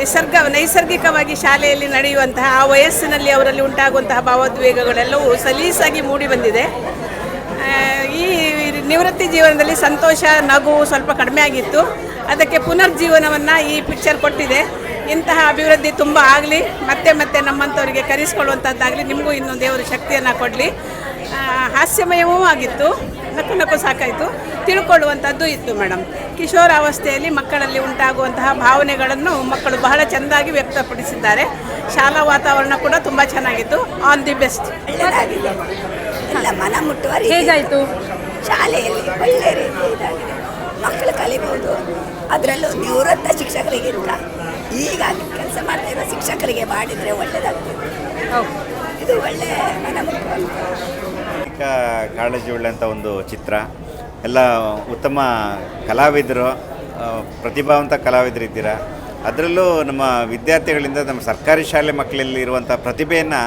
ನಿಸರ್ಗ ನೈಸರ್ಗಿಕವಾಗಿ ಶಾಲೆಯಲ್ಲಿ ನಡೆಯುವಂತಹ ಆ ವಯಸ್ಸಿನಲ್ಲಿ ಅವರಲ್ಲಿ ಉಂಟಾಗುವಂತಹ ಭಾವೋದ್ವೇಗಗಳೆಲ್ಲವೂ ಸಲೀಸಾಗಿ ಮೂಡಿ ಬಂದಿದೆ. ಈ ನಿವೃತ್ತಿ ಜೀವನದಲ್ಲಿ ಸಂತೋಷ ನಗು ಸ್ವಲ್ಪ ಕಡಿಮೆ ಆಗಿತ್ತು. ಅದಕ್ಕೆ ಪುನರ್ಜೀವನವನ್ನು ಈ ಪಿಕ್ಚರ್ ಕೊಟ್ಟಿದೆ. ಇಂತಹ ಅಭಿವೃದ್ಧಿ ತುಂಬ ಆಗಲಿ ಮತ್ತೆ ಮತ್ತೆ ನಮ್ಮಂಥವರಿಗೆ ಕರೆಸ್ಕೊಳ್ಳುವಂಥದ್ದಾಗಲಿ ನಿಮಗೂ ಇನ್ನೊಂದು ದೇವರು ಶಕ್ತಿಯನ್ನು ಕೊಡಲಿ. ಹಾಸ್ಯಮಯವೂ ಆಗಿತ್ತು ನಕ್ಕು ನಕ್ಕು ಸಾಕಾಯಿತು. ತಿಳ್ಕೊಳ್ಳುವಂಥದ್ದು ಇತ್ತು ಮೇಡಮ್ ಕಿಶೋರಾವಸ್ಥೆಯಲ್ಲಿ ಮಕ್ಕಳಲ್ಲಿ ಉಂಟಾಗುವಂತಹ ಭಾವನೆಗಳನ್ನು ಮಕ್ಕಳು ಬಹಳ ಚೆಂದಾಗಿ ವ್ಯಕ್ತಪಡಿಸಿದ್ದಾರೆ. ಶಾಲಾ ವಾತಾವರಣ ಕೂಡ ತುಂಬ ಚೆನ್ನಾಗಿತ್ತು. ಆನ್ ದಿ ಬೆಸ್ಟ್ ಎಲ್ಲ ಮನ ಮುಟ್ಟುವ ಹೇಗಾಯಿತು? ಶಾಲೆಯಲ್ಲಿ ಒಳ್ಳೆ ರೀತಿ ಇದಾಗಿದೆ. ಮಕ್ಕಳು ಕಲಿಬಹುದು. ಅದರಲ್ಲೂ ನಿವೃತ್ತ ಶಿಕ್ಷಕರಿಗಿಂತ ಈಗ ಕೆಲಸ ಮಾಡ್ತಾ ಇರೋ ಶಿಕ್ಷಕರಿಗೆ ಮಾಡಿದರೆ ಒಳ್ಳೆಯದಾಗ್ತದೆ ಇದು ಒಳ್ಳೆ ಕಾಳಜಿ ಉಳ್ಳಂಥ ಒಂದು ಚಿತ್ರ. ಎಲ್ಲ ಉತ್ತಮ ಕಲಾವಿದರು ಪ್ರತಿಭಾವಂತ ಕಲಾವಿದರಿದ್ದೀರಾ ಅದರಲ್ಲೂ ನಮ್ಮ ವಿದ್ಯಾರ್ಥಿಗಳಿಂದ ನಮ್ಮ ಸರ್ಕಾರಿ ಶಾಲೆ ಮಕ್ಕಳಲ್ಲಿ ಇರುವಂಥ ಪ್ರತಿಭೆಯನ್ನು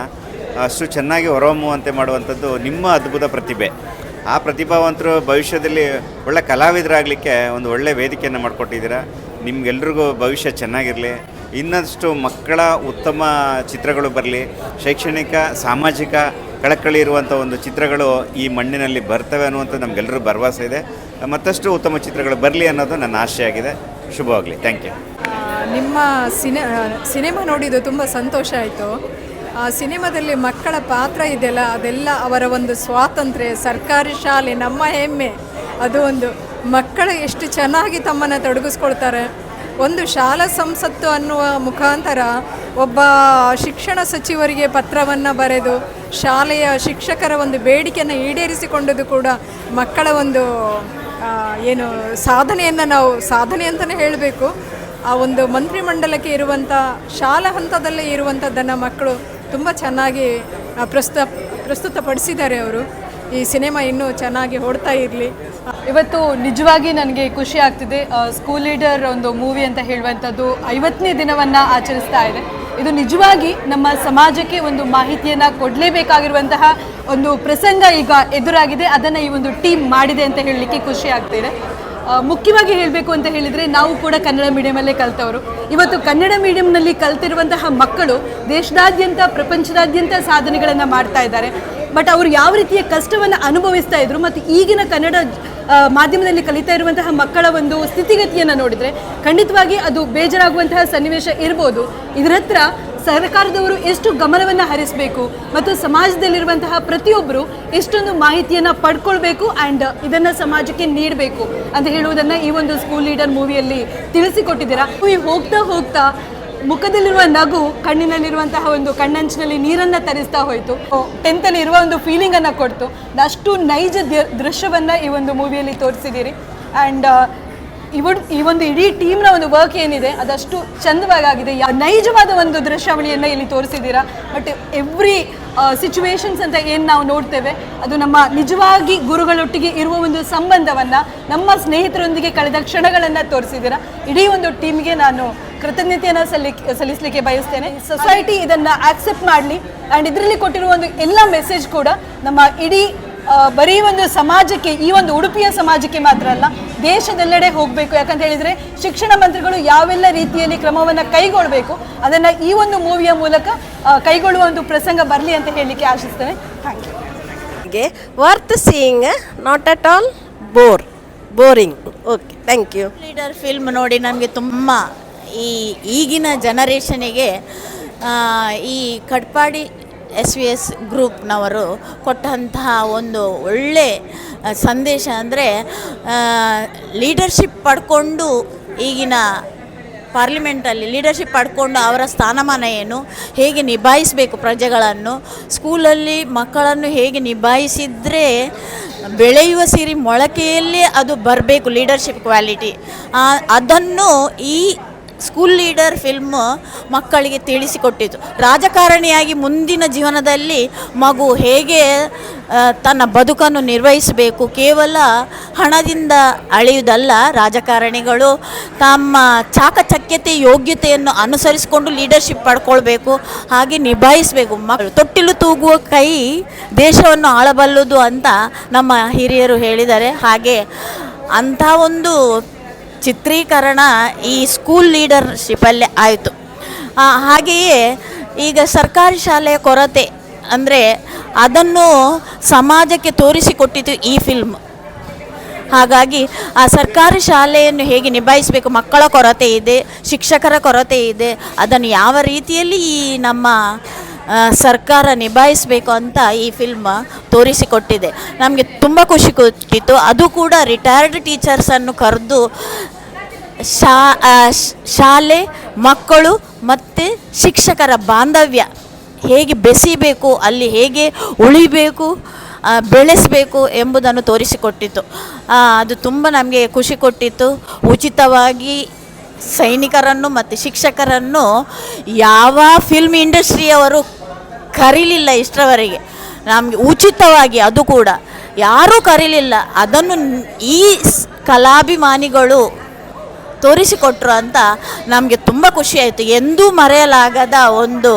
ಅಷ್ಟು ಚೆನ್ನಾಗಿ ಹೊರಹೊಮ್ಮುವಂತೆ ಮಾಡುವಂಥದ್ದು ನಿಮ್ಮ ಅದ್ಭುತ ಪ್ರತಿಭೆ. ಆ ಪ್ರತಿಭಾವಂತರು ಭವಿಷ್ಯದಲ್ಲಿ ಒಳ್ಳೆ ಕಲಾವಿದರಾಗಲಿಕ್ಕೆ ಒಂದು ಒಳ್ಳೆ ವೇದಿಕೆಯನ್ನು ಮಾಡಿಕೊಟ್ಟಿದ್ದೀರಾ? ನಿಮ್ಗೆಲ್ರಿಗೂ ಭವಿಷ್ಯ ಚೆನ್ನಾಗಿರಲಿ, ಇನ್ನಷ್ಟು ಮಕ್ಕಳ ಉತ್ತಮ ಚಿತ್ರಗಳು ಬರಲಿ, ಶೈಕ್ಷಣಿಕ, ಸಾಮಾಜಿಕ ಕಳಕಳಿ ಇರುವಂಥ ಒಂದು ಚಿತ್ರಗಳು ಈ ಮಣ್ಣಿನಲ್ಲಿ ಬರ್ತವೆ ಅನ್ನುವಂಥ ನಮಗೆಲ್ಲರೂ ಭರವಸೆ ಇದೆ. ಮತ್ತಷ್ಟು ಉತ್ತಮ ಚಿತ್ರಗಳು ಬರಲಿ ಅನ್ನೋದು ನನ್ನ ಆಶೆಯಾಗಿದೆ ಶುಭವಾಗಲಿ. ಥ್ಯಾಂಕ್ ಯು ನಿಮ್ಮ ಸಿನೆ ಸಿನಿಮಾ ನೋಡಿದ್ದು ತುಂಬ ಸಂತೋಷ ಆಯಿತು. ಆ, ಸಿನಿಮಾದಲ್ಲಿ ಮಕ್ಕಳ ಪಾತ್ರ ಇದೆಯಲ್ಲ, ಅದೆಲ್ಲ ಅವರ ಒಂದು ಸ್ವಾತಂತ್ರ್ಯ, ಸರ್ಕಾರಿ ಶಾಲೆ, ನಮ್ಮ ಹೆಮ್ಮೆ. ಅದು ಒಂದು ಮಕ್ಕಳು ಎಷ್ಟು ಚೆನ್ನಾಗಿ ತಮ್ಮನ್ನು ತೊಡಗಿಸ್ಕೊಳ್ತಾರೆ. ಒಂದು ಶಾಲಾ ಸಂಸತ್ತು ಅನ್ನುವ ಮುಖಾಂತರ ಒಬ್ಬ ಶಿಕ್ಷಣ ಸಚಿವರಿಗೆ ಪತ್ರವನ್ನು ಬರೆದು ಶಾಲೆಯ ಶಿಕ್ಷಕರ ಒಂದು ಬೇಡಿಕೆಯನ್ನು ಈಡೇರಿಸಿಕೊಂಡದ್ದು ಕೂಡ ಮಕ್ಕಳ ಒಂದು ಏನು ಸಾಧನೆಯನ್ನು ನಾವು ಸಾಧನೆ ಅಂತಲೇ ಹೇಳಬೇಕು. ಆ ಒಂದು ಮಂತ್ರಿಮಂಡಲಕ್ಕೆ ಇರುವಂಥ ಶಾಲಾ ಹಂತದಲ್ಲೇ ಇರುವಂಥದ್ದನ್ನು ಮಕ್ಕಳು ತುಂಬ ಚೆನ್ನಾಗಿ ಆ, ಪ್ರಸ್ತುತ ಪ್ರಸ್ತುತಪಡಿಸಿದ್ದಾರೆ ಅವರು. ಈ ಸಿನಿಮಾ ಇನ್ನೂ ಚೆನ್ನಾಗಿ ಓಡ್ತಾ ಇರಲಿ. ಇವತ್ತು ನಿಜವಾಗಿ ನನಗೆ ಖುಷಿ ಆಗ್ತಿದೆ. ಸ್ಕೂಲ್ ಲೀಡರ್ ಒಂದು ಮೂವಿ ಅಂತ ಹೇಳುವಂಥದ್ದು ಐವತ್ತನೇ ದಿನವನ್ನು ಆಚರಿಸ್ತಾ ಇದೆ. ಇದು ನಿಜವಾಗಿ ನಮ್ಮ ಸಮಾಜಕ್ಕೆ ಒಂದು ಮಾಹಿತಿಯನ್ನು ಕೊಡಲೇಬೇಕಾಗಿರುವಂತಹ ಒಂದು ಪ್ರಸಂಗ ಈಗ ಎದುರಾಗಿದೆ. ಅದನ್ನು ಈ ಒಂದು ಟೀಮ್ ಮಾಡಿದೆ ಅಂತ ಹೇಳಲಿಕ್ಕೆ ಖುಷಿ ಆಗ್ತಿದೆ. ಮುಖ್ಯವಾಗಿ ಹೇಳಬೇಕು ಅಂತ ಹೇಳಿದರೆ ನಾವು ಕೂಡ ಕನ್ನಡ ಮೀಡಿಯಮಲ್ಲೇ ಕಲ್ತವರು. ಇವತ್ತು ಕನ್ನಡ ಮೀಡಿಯಂನಲ್ಲಿ ಕಲ್ತಿರುವಂತಹ ಮಕ್ಕಳು ದೇಶದಾದ್ಯಂತ, ಪ್ರಪಂಚದಾದ್ಯಂತ ಸಾಧನೆಗಳನ್ನು ಮಾಡ್ತಾ ಇದ್ದಾರೆ. ಬಟ್ ಅವರು ಯಾವ ರೀತಿಯ ಕಷ್ಟವನ್ನು ಅನುಭವಿಸ್ತಾ ಇದ್ರು ಮತ್ತು ಈಗಿನ ಕನ್ನಡ ಮಾಧ್ಯಮದಲ್ಲಿ ಕಲಿತಾ ಇರುವಂತಹ ಮಕ್ಕಳ ಒಂದು ಸ್ಥಿತಿಗತಿಯನ್ನು ನೋಡಿದರೆ ಖಂಡಿತವಾಗಿ ಅದು ಬೇಜಾರಾಗುವಂತಹ ಸನ್ನಿವೇಶ ಇರ್ಬೋದು. ಇದರ ಹತ್ರ ಸರ್ಕಾರದವರು ಎಷ್ಟು ಗಮನವನ್ನು ಹರಿಸಬೇಕು ಮತ್ತು ಸಮಾಜದಲ್ಲಿರುವಂತಹ ಪ್ರತಿಯೊಬ್ಬರು ಎಷ್ಟೊಂದು ಮಾಹಿತಿಯನ್ನು ಪಡ್ಕೊಳ್ಬೇಕು ಆ್ಯಂಡ್ ಇದನ್ನು ಸಮಾಜಕ್ಕೆ ನೀಡಬೇಕು ಅಂತ ಹೇಳುವುದನ್ನು ಈ ಒಂದು ಸ್ಕೂಲ್ ಲೀಡರ್ ಮೂವಿಯಲ್ಲಿ ತಿಳಿಸಿಕೊಟ್ಟಿದ್ದೀರಾ. ಹೋಗ್ತಾ ಹೋಗ್ತಾ ಮುಖದಲ್ಲಿರುವ ನಗು ಕಣ್ಣಿನಲ್ಲಿರುವಂತಹ ಒಂದು ಕಣ್ಣಂಚಿನಲ್ಲಿ ನೀರನ್ನು ತರಿಸ್ತಾ ಹೋಯಿತು. ಟೆಂತಲ್ಲಿ ಇರುವ ಒಂದು ಫೀಲಿಂಗನ್ನು ಕೊಡ್ತು. ಅಷ್ಟು ನೈಜ ದೃಶ್ಯವನ್ನ ಈ ಒಂದು ಮೂವಿಯಲ್ಲಿ ತೋರಿಸಿದ್ದೀರಿ. ಆ್ಯಂಡ್ ಇವಡ್ ಈ ಒಂದು ಇಡೀ ಟೀಮ್ನ ಒಂದು ವರ್ಕ್ ಏನಿದೆ, ಅದಷ್ಟು ಚಂದವಾಗಿದೆ ನೈಜವಾದ ಒಂದು ದೃಶ್ಯಾವಳಿಯನ್ನು ಇಲ್ಲಿ ತೋರಿಸಿದ್ದೀರಾ? ಬಟ್ ಎವ್ರಿ ಸಿಚುವೇಶನ್ಸ್ ಅಂತ ಏನು ನಾವು ನೋಡ್ತೇವೆ? ಅದು ನಮ್ಮ ನಿಜವಾಗಿ ಗುರುಗಳೊಟ್ಟಿಗೆ ಇರುವ ಒಂದು ಸಂಬಂಧವನ್ನು ನಮ್ಮ ಸ್ನೇಹಿತರೊಂದಿಗೆ ಕಳೆದ ಕ್ಷಣಗಳನ್ನು ತೋರಿಸಿದ್ದೀರಾ? ಇಡೀ ಒಂದು ಟೀಮ್ಗೆ ನಾನು ಕೃತಜ್ಞತೆಯನ್ನು ಸಲ್ಲಿ ಸಲ್ಲಿಸಲಿಕ್ಕೆ ಬಯಸ್ತೇನೆ. ಸೊಸೈಟಿ ಇದನ್ನು ಆಕ್ಸೆಪ್ಟ್ ಮಾಡಲಿ. ಆ್ಯಂಡ್ ಇದರಲ್ಲಿ ಕೊಟ್ಟಿರುವ ಒಂದು ಎಲ್ಲ ಮೆಸೇಜ್ ಕೂಡ ನಮ್ಮ ಇಡೀ ಬರೀ ಒಂದು ಸಮಾಜಕ್ಕೆ, ಈ ಒಂದು ಉಡುಪಿಯ ಸಮಾಜಕ್ಕೆ ಮಾತ್ರ ಅಲ್ಲ, ದೇಶದೆಲ್ಲೆಡೆ ಹೋಗಬೇಕು. ಯಾಕಂತ ಹೇಳಿದರೆ ಶಿಕ್ಷಣ ಮಂತ್ರಿಗಳು ಯಾವೆಲ್ಲ ರೀತಿಯಲ್ಲಿ ಕ್ರಮವನ್ನು ಕೈಗೊಳ್ಳಬೇಕು ಅದನ್ನು ಈ ಒಂದು ಮೂವಿಯ ಮೂಲಕ ಕೈಗೊಳ್ಳುವ ಒಂದು ಪ್ರಸಂಗ ಬರಲಿ ಅಂತ ಹೇಳಲಿಕ್ಕೆ ಆಶಿಸ್ತೇನೆ. Thank you worth seeing not at all bore boring okay thank you leader film ನೋಡಿ ನಮಗೆ ತುಂಬ ಈ ಈಗಿನ ಜನರೇಷನಿಗೆ ಈ ಕಡ್ಪಾಡಿ ಎಸ್ ವಿ ಎಸ್ ಗ್ರೂಪ್ನವರು ಕೊಟ್ಟಂತಹ ಒಂದು ಒಳ್ಳೆ ಸಂದೇಶ ಅಂದರೆ ಲೀಡರ್ಶಿಪ್ ಪಡ್ಕೊಂಡು ಈಗಿನ ಪಾರ್ಲಿಮೆಂಟಲ್ಲಿ ಲೀಡರ್ಶಿಪ್ ಪಡ್ಕೊಂಡು ಅವರ ಸ್ಥಾನಮಾನ ಏನು, ಹೇಗೆ ನಿಭಾಯಿಸಬೇಕು ಪ್ರಜೆಗಳನ್ನು, ಸ್ಕೂಲಲ್ಲಿ ಮಕ್ಕಳನ್ನು ಹೇಗೆ ನಿಭಾಯಿಸಿದರೆ ಬೆಳೆಯುವ ಸಿರಿ ಮೊಳಕೆಯಲ್ಲಿ ಅದು ಬರಬೇಕು ಲೀಡರ್ಶಿಪ್ ಕ್ವಾಲಿಟಿ. ಅದನ್ನು ಈ ಸ್ಕೂಲ್ ಲೀಡರ್ ಫಿಲ್ಮ್ ಮಕ್ಕಳಿಗೆ ತಿಳಿಸಿಕೊಟ್ಟಿತು ರಾಜಕಾರಣಿಯಾಗಿ ಮುಂದಿನ ಜೀವನದಲ್ಲಿ ಮಗು ಹೇಗೆ ತನ್ನ ಬದುಕನ್ನು ನಿರ್ವಹಿಸಬೇಕು, ಕೇವಲ ಹಣದಿಂದ ಅಳೆಯುವುದಲ್ಲ, ರಾಜಕಾರಣಿಗಳು ತಮ್ಮ ಚಾಕಚಕ್ಯತೆ, ಯೋಗ್ಯತೆಯನ್ನು ಅನುಸರಿಸಿಕೊಂಡು ಲೀಡರ್ಶಿಪ್ ಪಡ್ಕೊಳ್ಬೇಕು, ಹಾಗೆ ನಿಭಾಯಿಸಬೇಕು. ಮಕ್ಕಳು ತೊಟ್ಟಿಲು ತೂಗುವ ಕೈ ದೇಶವನ್ನು ಆಳಬಲ್ಲದು ಅಂತ ನಮ್ಮ ಹಿರಿಯರು ಹೇಳಿದ್ದಾರೆ. ಹಾಗೆ ಅಂಥ ಒಂದು ಚಿತ್ರೀಕರಣ ಈ ಸ್ಕೂಲ್ ಲೀಡರ್ಶಿಪ್ಪಲ್ಲೇ ಆಯಿತು. ಹಾಗೆಯೇ ಈಗ ಸರ್ಕಾರಿ ಶಾಲೆಯ ಕೊರತೆ ಅಂದರೆ ಅದನ್ನು ಸಮಾಜಕ್ಕೆ ತೋರಿಸಿಕೊಟ್ಟಿತು ಈ ಫಿಲ್ಮ್ ಹಾಗಾಗಿ ಆ ಸರ್ಕಾರಿ ಶಾಲೆಯನ್ನು ಹೇಗೆ ನಿಭಾಯಿಸಬೇಕು? ಮಕ್ಕಳ ಕೊರತೆ ಇದೆ, ಶಿಕ್ಷಕರ ಕೊರತೆ ಇದೆ, ಅದನ್ನು ಯಾವ ರೀತಿಯಲ್ಲಿ ಈ ನಮ್ಮ ಸರ್ಕಾರ ನಿಭಾಯಿಸಬೇಕು ಅಂತ ಈ ಫಿಲ್ಮ್ ತೋರಿಸಿಕೊಟ್ಟಿದೆ. ನಮಗೆ ತುಂಬ ಖುಷಿ ಕೊಟ್ಟಿತ್ತು. ಅದು ಕೂಡ ರಿಟೈರ್ಡ್ ಟೀಚರ್ಸನ್ನು ಕರೆದು ಶಾ ಶಾಲೆ, ಮಕ್ಕಳು ಮತ್ತು ಶಿಕ್ಷಕರ ಬಾಂಧವ್ಯ. ಹೇಗೆ ಬೆಸಿಬೇಕು, ಅಲ್ಲಿ ಹೇಗೆ ಉಳಿಬೇಕು ಬೆಳೆಸಬೇಕು ಎಂಬುದನ್ನು ತೋರಿಸಿಕೊಟ್ಟಿತ್ತು. ಅದು ತುಂಬ ನಮಗೆ ಖುಷಿ ಕೊಟ್ಟಿತ್ತು. ಉಚಿತವಾಗಿ ಸೈನಿಕರನ್ನು ಮತ್ತು ಶಿಕ್ಷಕರನ್ನು ಯಾವ ಫಿಲ್ಮ್ ಇಂಡಸ್ಟ್ರಿಯವರು ಕರೀಲಿಲ್ಲ ಇಷ್ಟರವರೆಗೆ. ನಮಗೆ ಉಚಿತವಾಗಿ ಅದು ಕೂಡ. ಯಾರೂ ಕರೀಲಿಲ್ಲ. ಅದನ್ನು ಈ ಕಲಾಭಿಮಾನಿಗಳು ತೋರಿಸಿಕೊಟ್ರು ಅಂತ ನಮಗೆ ತುಂಬ ಖುಷಿಯಾಯಿತು ಎಂದೂ ಮರೆಯಲಾಗದ ಒಂದು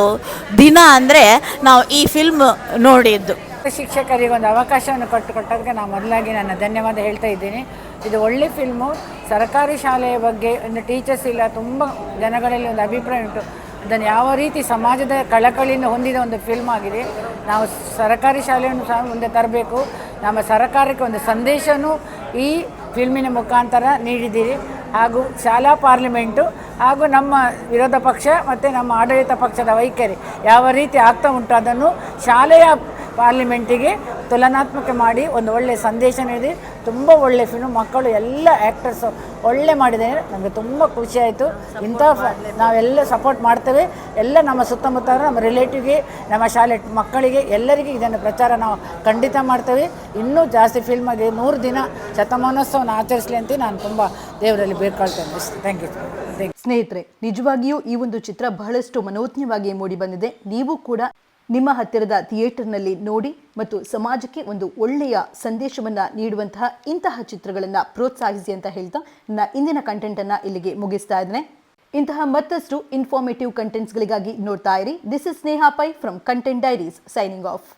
ದಿನ ಅಂದರೆ ನಾವು ಈ ಫಿಲ್ಮ್ ನೋಡಿದ್ದು. ಶಿಕ್ಷಕರಿಗೆ ಒಂದು ಅವಕಾಶವನ್ನು ಕೊಟ್ಟು ಕೊಟ್ಟದಕ್ಕೆ ನಾನು ಮೊದಲಾಗಿ ನನ್ನ ಧನ್ಯವಾದ ಹೇಳ್ತಾ ಇದ್ದೀನಿ. ಇದು ಒಳ್ಳೆ ಫಿಲ್ಮು ಸರ್ಕಾರಿ ಶಾಲೆಯ ಬಗ್ಗೆ ಒಂದು ಟೀಚರ್ಸ್ ಇಲ್ಲ, ತುಂಬ ಜನಗಳಲ್ಲಿ ಒಂದು ಅಭಿಪ್ರಾಯ ಉಂಟು. ಅದನ್ನು ಯಾವ ರೀತಿ ಸಮಾಜದ ಕಳಕಳಿಯನ್ನು ಹೊಂದಿದ ಒಂದು ಫಿಲ್ಮ್ ಆಗಿದೆ. ನಾವು ಸರ್ಕಾರಿ ಶಾಲೆಯನ್ನು ಸಹ ಮುಂದೆ ತರಬೇಕು. ನಮ್ಮ ಸರ್ಕಾರಕ್ಕೆ ಒಂದು ಸಂದೇಶನೂ ಈ ಫಿಲ್ಮಿನ ಮುಖಾಂತರ ನೀಡಿದ್ದೀರಿ. ಹಾಗೂ ಶಾಲಾ ಪಾರ್ಲಿಮೆಂಟು ಹಾಗೂ ನಮ್ಮ ವಿರೋಧ ಪಕ್ಷ ಮತ್ತು ನಮ್ಮ ಆಡಳಿತ ಪಕ್ಷದ ವೈಖರಿ ಯಾವ ರೀತಿ ಆಗ್ತಾ ಉಂಟು ಅದನ್ನು ಶಾಲೆಯ ಪಾರ್ಲಿಮೆಂಟಿಗೆ ತುಲನಾತ್ಮಕ ಮಾಡಿ ಒಂದು ಒಳ್ಳೆಯ ಸಂದೇಶ ನೀಡಿ. ತುಂಬ ಒಳ್ಳೆ ಫಿಲ್ಮ್ ಮಕ್ಕಳು ಎಲ್ಲ ಆ್ಯಕ್ಟರ್ಸು ಒಳ್ಳೆ ಮಾಡಿದ್ದಾರೆ. ನಮಗೆ ತುಂಬ ಖುಷಿಯಾಯಿತು ಇಂಥ ನಾವೆಲ್ಲ ಸಪೋರ್ಟ್ ಮಾಡ್ತೇವೆ. ಎಲ್ಲ ನಮ್ಮ ಸುತ್ತಮುತ್ತ ನಮ್ಮ ರಿಲೇಟಿವ್ಗೆ ನಮ್ಮ ಶಾಲೆ ಮಕ್ಕಳಿಗೆ ಎಲ್ಲರಿಗೂ ಇದನ್ನು ಪ್ರಚಾರ ನಾವು ಖಂಡಿತ ಮಾಡ್ತೇವೆ. ಇನ್ನೂ ಜಾಸ್ತಿ ಫಿಲ್ಮಾಗಿ ನೂರು ದಿನ ಶತಮಾನೋತ್ಸವನ ಆಚರಿಸಲಿ ಅಂತ ನಾನು ತುಂಬ ದೇವರಲ್ಲಿ ಬೇಡ್ಕೊಳ್ತೇನೆ. ಥ್ಯಾಂಕ್ ಯು ಥ್ಯಾಂಕ್ ಯು ಸ್ನೇಹಿತರೆ ನಿಜವಾಗಿಯೂ ಈ ಒಂದು ಚಿತ್ರ ಬಹಳಷ್ಟು ಮನೋಜ್ಞವಾಗಿ ಮೂಡಿ ಬಂದಿದೆ ನೀವು ಕೂಡ ನಿಮ್ಮ ಹತ್ತಿರದ ಥಿಯೇಟರ್ನಲ್ಲಿ ನೋಡಿ ಮತ್ತು ಸಮಾಜಕ್ಕೆ ಒಂದು ಒಳ್ಳೆಯ ಸಂದೇಶವನ್ನು ನೀಡುವಂತಹ ಇಂತಹ ಚಿತ್ರಗಳನ್ನು ಪ್ರೋತ್ಸಾಹಿಸಿ ಅಂತ ಹೇಳ್ತಾ ನನ್ನ ಇಂದಿನ ಕಂಟೆಂಟನ್ನು ಇಲ್ಲಿಗೆ ಮುಗಿಸ್ತಾ ಇದ್ದೇನೆ. ಇಂತಹ ಮತ್ತಷ್ಟು ಇನ್ಫಾರ್ಮೇಟಿವ್ ಕಂಟೆಂಟ್ಸ್ಗಳಿಗಾಗಿ ನೋಡ್ತಾ ಇರಿ. This is Sneha Pai from content diaries signing off